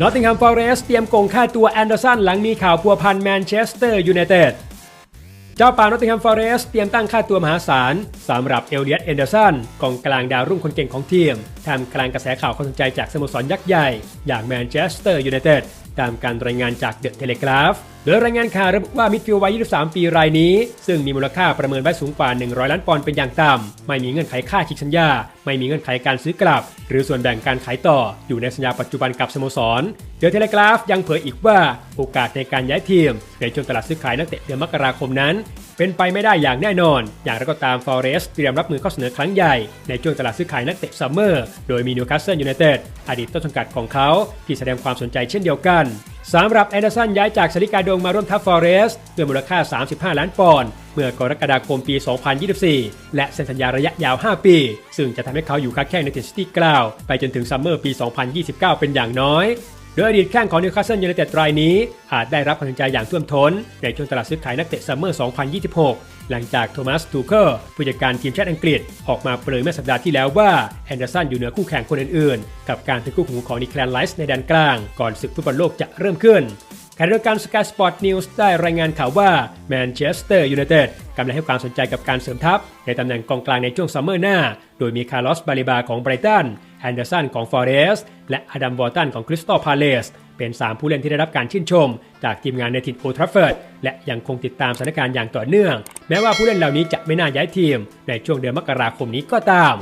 นอตติงแฮมฟอเรสเตรียมโกงค่าตัวแอนเดอร์สันหลังมีข่าวพัวพันแมนเชสเตอร์ยูไนเต็ดเจ้าป่านอตติงแฮมฟอเรสเตรียมตั้งค่าตัวมหาศาลสำหรับเอลเลียตเอนเดอร์สันกองกลางดาวรุ่งคนเก่งของทีมท่ามกลางกระแสข่าวความสนใจจากสโมสรยักษ์ใหญ่ อย่างแมนเชสเตอร์ยูไนเต็ด ตามการรายงานจากเดอะเทเลกราฟโดยรายงานข่าวระบุว่ามิดฟิลด์วัย 23 ปีรายนี้ ซึ่งมีมูลค่าประเมินไว้สูงกว่า 100 ล้านปอนด์เป็นอย่างต่ำ ไม่มีเงื่อนไขค่าชิกสัญญา ไม่มีเงื่อนไขการซื้อกลับ หรือส่วนแบ่งการขายต่อ อยู่ในสัญญาปัจจุบันกับสโมสร เดอะเทเลกราฟยังเผยอีกว่าโอกาสในการย้ายทีมในช่วงตลาดซื้อขายนักเตะเดือนมกราคมนั้น เป็นไปไม่ได้อย่างแน่นอน อย่างไรก็ตามฟอเรสเตรียมรับมือข้อเสนอครั้งใหญ่ ในช่วงตลาดซื้อขายนักเตะซัมเมอร์โดยมีนิวคาสเซิลยูไนเต็ดอดีตต้นสังกัดของเขา ที่แสดงความสนใจเช่นเดียวกันสำหรับแอนเดอร์สันย้ายจากสาริกาดงมาร่วมทัพฟอเรส์ด้วยมูลค่า 35 ล้านปอนด์เมื่อกรกฎาคมปี 2024 และเซ็นสัญญาระยะยาว 5 ปี ซึ่งจะทำให้เขาอยู่ค้าแข่งในทีมซิตี้กล่าว ไปจนถึงซัมเมอร์ปี 2029 เป็นอย่างน้อย โดยอดีตแข้งของนิวคาสเซิลยูไนเต็ดรายนี้ อาจได้รับความสนใจอย่างท่วมท้น ในช่วงตลาดซื้อขายนักเตะซัมเมอร์ 2026 หลังจากโทมัส ทูเกอร์ผู้จัดการทีมชาติอังกฤษ ออกมาเผยเมื่อสัปดาห์ที่แล้วว่าแอนเดอร์สันอยู่เหนือคู่แข่งคนอื่นๆ กับการเป็นคู่หูของนิแคลนไลส์ในแดนกลาง ก่อนศึกฟุตบอลโลกจะเริ่มขึ้นขณะเดียวกัน Sky Sport News ได้รายงานข่าวว่าแมนเชสเตอร์ยูไนเต็ดกำลังให้ความสนใจกับการเสริมทัพ ในตำแหน่งกองกลางในช่วงซัมเมอร์หน้า โดยมีคาร์ลอสบาลิบาของไบรตัน แอนเดอร์สันของฟอเรสต์และอดัมวอร์ตันของคริสตัลพาเลสเป็น 3 ผู้เล่นที่ได้รับการชื่นชม จากทีมงานในถิ่นโอทราฟเฟิร์ดและยังคงติดตามสถานการณ์อย่างต่อเนื่อง แม้ว่าผู้เล่นเหล่านี้จะไม่น่าย้ายทีม ในช่วงเดือนมกราคมนี้ก็ตาม